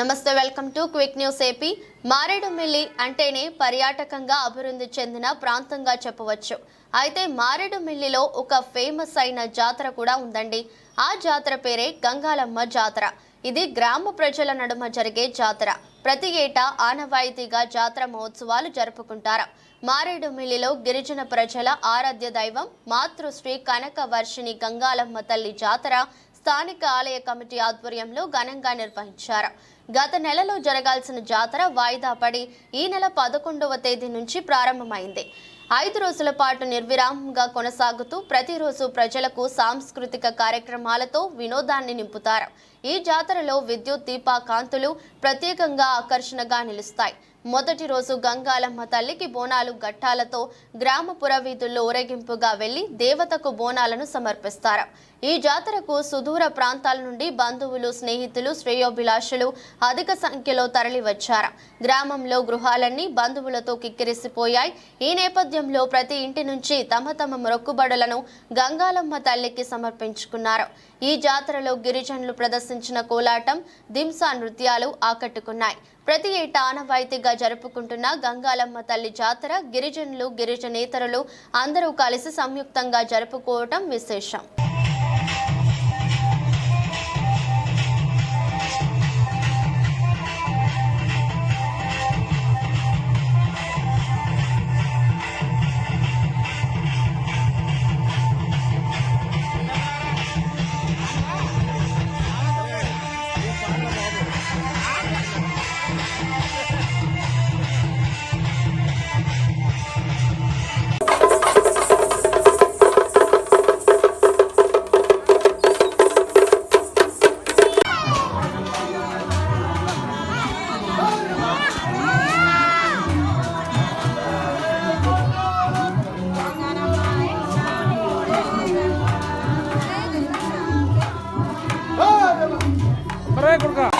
నమస్తే welcome to quick news AP. Maredumilli అంటేనే పర్యాటకంగా అభివృద్ధి చెందిన ప్రాంతంగా చెప్పవచ్చు. అయితే మారేడుమిల్లిలో ఒక ఫేమస్ అయిన జాతర కూడా ఉందండి. ఆ జాతర పేరే గంగాలమ్మ జాతర. ఇది గ్రామ ప్రజల నడుమ జరిగే జాతర. ప్రతి ఏటా ఆనవాయితీగా జాతర మహోత్సవాలు జరుపుకుంటారు. మారేడుమిల్లిలో గిరిజన ప్రజల ఆరాధ్య దైవం మాతృశ్రీ కనక వర్షిణి గంగాలమ్మ తల్లి జాతర స్థానిక ఆలయ కమిటీ ఆధ్వర్యంలో ఘనంగా నిర్వహించారు. గత నెలలో జరగాల్సిన జాతర వాయిదా పడి ఈ నెల పదకొండవ తేదీ నుంచి ప్రారంభమైంది. ఐదు రోజుల పాటు నిర్విరామంగా కొనసాగుతూ ప్రతిరోజు ప్రజలకు సాంస్కృతిక కార్యక్రమాలతో వినోదాన్ని నింపుతారు. ఈ జాతరలో విద్యుత్ దీపా కాంతులు ప్రత్యేకంగా ఆకర్షణగా నిలుస్తాయి. మొదటి రోజు గంగాలమ్మ తల్లికి బోనాలు ఘట్టాలతో గ్రామ పురవీధుల్లో ఊరేగింపుగా వెళ్ళి దేవతకు బోనాలను సమర్పిస్తారు. ఈ జాతరకు సుదూర ప్రాంతాల నుండి బంధువులు స్నేహితులు శ్రేయోభిలాషులు అధిక సంఖ్యలో తరలివచ్చారు. గ్రామంలో గృహాలన్నీ బంధువులతో కిక్కిరిసిపోయాయి. ఈ నేపథ్యంలో ప్రతి ఇంటి నుంచి తమ తమ మొక్కుబడులను గంగాలమ్మ తల్లికి సమర్పించుకున్నారు. ఈ జాతరలో గిరిజనులు ప్రదర్శించిన కోలాటం దింసా నృత్యాలు ఆకట్టుకున్నాయి. ప్రతి ఏటా ఆనవాయితీగా జరుపుకుంటున్న గంగాలమ్మ తల్లి జాతర గిరిజనులు గిరిజనేతరులు అందరూ కలిసి సంయుక్తంగా జరుపుకోవటం విశేషం. கொடுக்க.